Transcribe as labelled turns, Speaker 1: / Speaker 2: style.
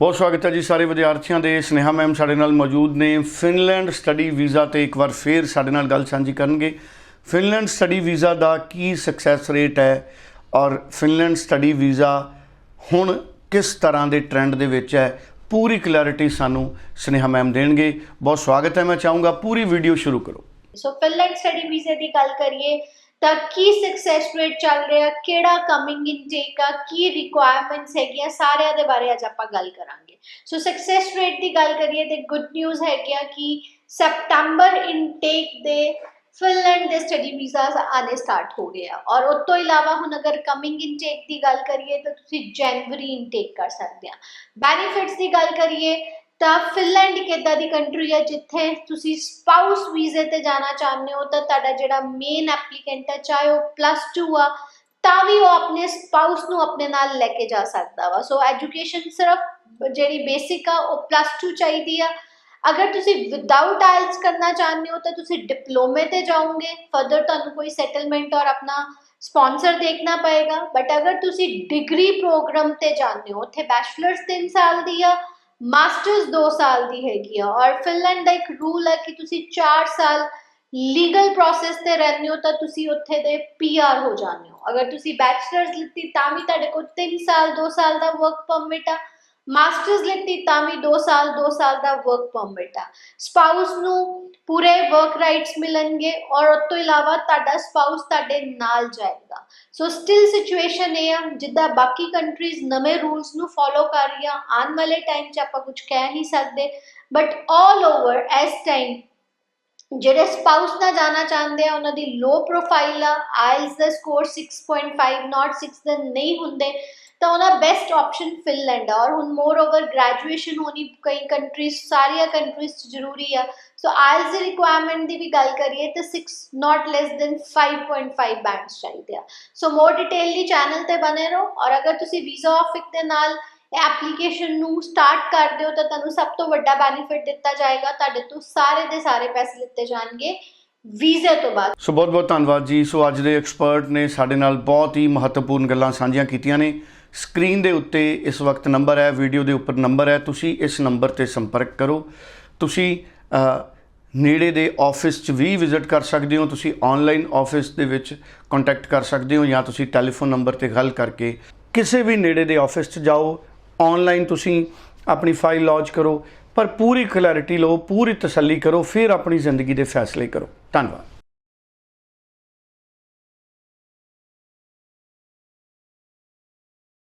Speaker 1: ਬਹੁਤ ਸਵਾਗਤ ਹੈ ਜੀ ਸਾਰੇ ਵਿਦਿਆਰਥੀਆਂ ਦੇ। ਸਨੇਹਾ ਮੈਮ ਸਾਡੇ ਨਾਲ ਮੌਜੂਦ ਨੇ। ਫਿਨਲੈਂਡ ਸਟੱਡੀ ਵੀਜ਼ਾ ਤੇ ਇੱਕ ਵਾਰ ਫੇਰ ਸਾਡੇ ਨਾਲ ਗੱਲ ਸਾਂਝੀ ਕਰਨਗੇ। ਫਿਨਲੈਂਡ ਸਟੱਡੀ ਵੀਜ਼ਾ ਦਾ ਕੀ ਸਕਸੈਸ ਰੇਟ ਹੈ? ਔਰ ਫਿਨਲੈਂਡ ਸਟੱਡੀ ਵੀਜ਼ਾ ਹੁਣ ਕਿਸ ਤਰ੍ਹਾਂ ਦੇ ਟ੍ਰੈਂਡ ਦੇ ਵਿੱਚ ਹੈ? ਪੂਰੀ ਕਲੈਰਿਟੀ ਸਾਨੂੰ ਸਨੇਹਾ ਮੈਮ ਦੇਣਗੇ। ਬਹੁਤ ਸਵਾਗਤ ਹੈ। ਮੈਂ ਚਾਹੂੰਗਾ ਪੂਰੀ ਵੀਡੀਓ ਸ਼ੁਰੂ ਕਰੋ।
Speaker 2: ਸੋ ਫਿਨਲੈਂਡ ਸਟੱਡੀ ਵੀਜ਼ੇ ਦੀ ਗੱਲ ਕਰੀਏ ਤਾਂ ਕੀ ਸਕਸੈਸ ਰੇਟ ਚੱਲ ਰਿਹਾ, ਕਿਹੜਾ ਕਮਿੰਗ ਇਨਟੇਕ ਆ, ਕੀ ਰਿਕੁਆਇਰਮੈਂਟਸ ਹੈਗੀਆਂ, ਸਾਰਿਆਂ ਦੇ ਬਾਰੇ ਅੱਜ ਆਪਾਂ ਗੱਲ ਕਰਾਂਗੇ। ਸੋ ਸਕਸੈਸ ਰੇਟ ਦੀ ਗੱਲ ਕਰੀਏ ਤੇ ਗੁੱਡ ਨਿਊਜ਼ ਹੈਗੀਆਂ ਕਿ ਸਪਟੰਬਰ ਇਨਟੇਕ ਦੇ ਫਿਨਲੈਂਡ ਦੇ ਸਟੱਡੀ ਵੀਜ਼ਾਸ ਆਨੇ ਸਟਾਰਟ ਹੋ ਗਏ ਆ। ਔਰ ਉਸ ਤੋਂ ਇਲਾਵਾ ਹੁਣ ਅਗਰ ਕਮਿੰਗ ਇਨਟੇਕ ਦੀ ਗੱਲ ਕਰੀਏ ਤਾਂ ਤੁਸੀਂ ਜਨਵਰੀ ਇਨਟੇਕ ਕਰ ਸਕਦੇ ਆ। ਬੈਨੀਫਿਟਸ ਦੀ ਗੱਲ ਕਰੀਏ ਤਾਂ ਫਿਨਲੈਂਡ ਇੱਕ ਏਦਾਂ ਦੀ ਕੰਟਰੀ ਹੈ ਜਿੱਥੇ ਤੁਸੀਂ ਸਪਾਊਸ ਵੀਜ਼ੇ ਤੇ ਜਾਣਾ ਚਾਹੁੰਦੇ ਹੋ ਤਾਂ ਤੁਹਾਡਾ ਜਿਹੜਾ ਮੇਨ ਐਪਲੀਕੈਂਟ ਹੈ ਚਾਹੇ ਉਹ ਪਲੱਸ 2 ਆ, ਤਾਂ ਵੀ ਉਹ ਆਪਣੇ ਸਪਾਊਸ ਨੂੰ ਆਪਣੇ ਨਾਲ ਲੈ ਕੇ ਜਾ ਸਕਦਾ ਵਾ। ਸੋ ਐਜੂਕੇਸ਼ਨ ਸਿਰਫ ਜਿਹੜੀ ਬੇਸਿਕ ਆ, ਉਹ ਪਲੱਸ 2 ਚਾਹੀਦੀ ਆ। ਅਗਰ ਤੁਸੀਂ ਵਿਦਆਊਟ ਆਇਲਸ ਕਰਨਾ ਚਾਹੁੰਦੇ ਹੋ ਤਾਂ ਤੁਸੀਂ ਡਿਪਲੋਮੇ ਤੇ ਜਾਓਗੇ। ਫਰਦਰ ਤੁਹਾਨੂੰ ਕੋਈ ਸੈਟਲਮੈਂਟ ਔਰ ਆਪਣਾ ਸਪਾਂਸਰ ਦੇਖਣਾ ਪਏਗਾ। ਬਟ ਅਗਰ ਤੁਸੀਂ ਡਿਗਰੀ ਪ੍ਰੋਗਰਾਮ ਤੇ ਜਾਂਦੇ ਹੋ, ਉੱਥੇ ਬੈਚਲਰਸ 3 ਸਾਲ ਦੀ ਆ ਮਾਸਟਰਸ 2 ਸਾਲ ਦੀ ਹੈਗੀ ਆ ਔਰ ਫਿਨਲੈਂਡ ਦਾ ਇੱਕ ਰੂਲ ਹੈ ਕਿ ਤੁਸੀਂ 4 ਸਾਲ ਲੀਗਲ ਪ੍ਰੋਸੈਸ ਤੇ ਰਹਿੰਦੇ ਹੋ ਤਾਂ ਤੁਸੀਂ ਉੱਥੇ ਦੇ ਪੀਆਰ ਹੋ ਜਾਂਦੇ ਹੋ। ਅਗਰ ਤੁਸੀਂ ਬੈਚਲਰਸ ਲਿੱਤੀ ਤਾਂ ਵੀ ਤੁਹਾਡੇ ਕੋਲ 3 ਸਾਲ 2 ਸਾਲ ਦਾ ਵਰਕ ਪਰਮਿਟ ਆ। ਮਾਸਟਰਸ ਲਿੱਤੀ ਤਾਂ ਵੀ 2 ਸਾਲ 2 ਸਾਲ ਦਾ ਵਰਕ ਪਰਮਿਟ ਆ ਸਪਾਊਸ ਨੂੰ ਪੂਰੇ ਵਰਕ ਰਾਈਟਸ ਮਿਲਣਗੇ ਔਰ ਉਸ ਤੋਂ ਇਲਾਵਾ ਤੁਹਾਡਾ ਸਪਾਊਸ ਤੁਹਾਡੇ ਨਾਲ ਜਾਏਗਾ। ਸੋ ਸਟਿਲ ਸਿਚੁਏਸ਼ਨ ਇਹ ਆ, ਜਿੱਦਾਂ ਬਾਕੀ ਕੰਟਰੀਜ਼ ਨਵੇਂ ਰੂਲਸ ਨੂੰ ਫੋਲੋ ਕਰ ਰਹੀਆਂ, ਆਉਣ ਵਾਲੇ ਟਾਈਮ 'ਚ ਆਪਾਂ ਕੁਝ ਕਹਿ ਨਹੀਂ ਸਕਦੇ। But all over as time ਜਿਹੜੇ ਸਪਾਊਸ ਨਾਲ ਜਾਣਾ ਚਾਹੁੰਦੇ ਆ, ਉਹਨਾਂ ਦੀ ਲੋ ਪ੍ਰੋਫਾਈਲ ਆ ਆਇਲਸ ਦਾ ਸਕੋਰ 6.5 ਨਾਟ 6 ਦੇ ਨਹੀਂ ਹੁੰਦੇ। ਤਾਂ ਉਹਦਾ ਬੈਸਟ ਆਪਸ਼ਨ ਫਿਨਲੈਂਡ ਆ, ਔਰ ਹੁਣ ਮੋਰ ਓਵਰ ਗ੍ਰੈਜੂਏਸ਼ਨ ਹੋਣੀ ਕਈ ਕੰਟਰੀਜ਼ ਸਾਰੀਆਂ ਕੰਟਰੀਜ਼ 'ਚ ਜ਼ਰੂਰੀ ਆ। ਸੋ ਆਇਲਸ ਦੀ ਰਿਕੁਆਇਰਮੈਂਟ ਦੀ ਵੀ ਗੱਲ ਕਰੀਏ ਤਾਂ 6 ਨਾਟ ਲੈਸ ਦੈਨ 5.5 ਬੈਂਡਸ ਚਾਹੀਦੇ ਆ। ਸੋ ਮੋਰ ਡਿਟੇਲਲੀ ਚੈਨਲ ਤੇ ਬਨੇ ਰਹੋ, ਔਰ ਅਗਰ ਤੁਸੀਂ ਵੀਜ਼ਾ ਆਫਿਕ ਦੇ ਨਾਲ ਐਪਲੀਕੇਸ਼ਨ ਨੂੰ ਸਟਾਰਟ ਕਰਦੇ ਹੋ, ਤਾਂ ਤੁਹਾਨੂੰ ਸਭ ਤੋਂ ਵੱਡਾ ਬੈਨੀਫਿਟ ਦਿੱਤਾ ਜਾਏਗਾ, ਤੁਹਾਡੇ ਤੋਂ ਸਾਰੇ ਦੇ ਸਾਰੇ ਪੈਸੇ ਲਿੱਤੇ ਜਾਣਗੇ ਵੀਜ਼ੇ ਤੋਂ ਬਾਅਦ।
Speaker 1: ਸੋ ਬਹੁਤ ਬਹੁਤ ਧੰਨਵਾਦ ਜੀ। ਸੋ ਅੱਜ ਦੇ ਐਕਸਪਰਟ ਨੇ ਸਾਡੇ ਨਾਲ ਬਹੁਤ ਹੀ ਮਹੱਤਵਪੂਰਨ ਗੱਲਾਂ ਸਾਂਝੀਆਂ ਕੀਤੀਆਂ ਨੇ। ਸਕਰੀਨ ਦੇ ਉੱਤੇ ਇਸ ਵਕਤ ਨੰਬਰ ਹੈ, ਵੀਡੀਓ ਦੇ ਉੱਪਰ ਨੰਬਰ ਹੈ, ਤੁਸੀਂ ਇਸ ਨੰਬਰ ਤੇ ਸੰਪਰਕ ਕਰੋ। ਤੁਸੀਂ ਨੇੜੇ ਦੇ ਆਫਿਸ 'ਚ ਵੀ ਵਿਜ਼ਿਟ ਕਰ ਸਕਦੇ ਹੋ, ਤੁਸੀਂ ਆਨਲਾਈਨ ਆਫਿਸ ਦੇ ਵਿੱਚ ਕੰਟੈਕਟ ਕਰ ਸਕਦੇ ਹੋ ਜਾਂ ਤੁਸੀਂ ਟੈਲੀਫੋਨ ਨੰਬਰ ਤੇ ਗੱਲ ਕਰਕੇ ਕਿਸੇ ਵੀ ਨੇੜੇ ਦੇ ਆਫਿਸ 'ਚ ਜਾਓ। ਆਨਲਾਈਨ ਤੁਸੀਂ ਆਪਣੀ ਫਾਈਲ ਲੌਂਚ ਕਰੋ, ਪਰ ਪੂਰੀ ਕਲੈਰਿਟੀ ਲਓ, ਪੂਰੀ ਤਸੱਲੀ ਕਰੋ, ਫਿਰ ਆਪਣੀ ਜ਼ਿੰਦਗੀ ਦੇ ਫੈਸਲੇ ਕਰੋ। ਧੰਨਵਾਦ।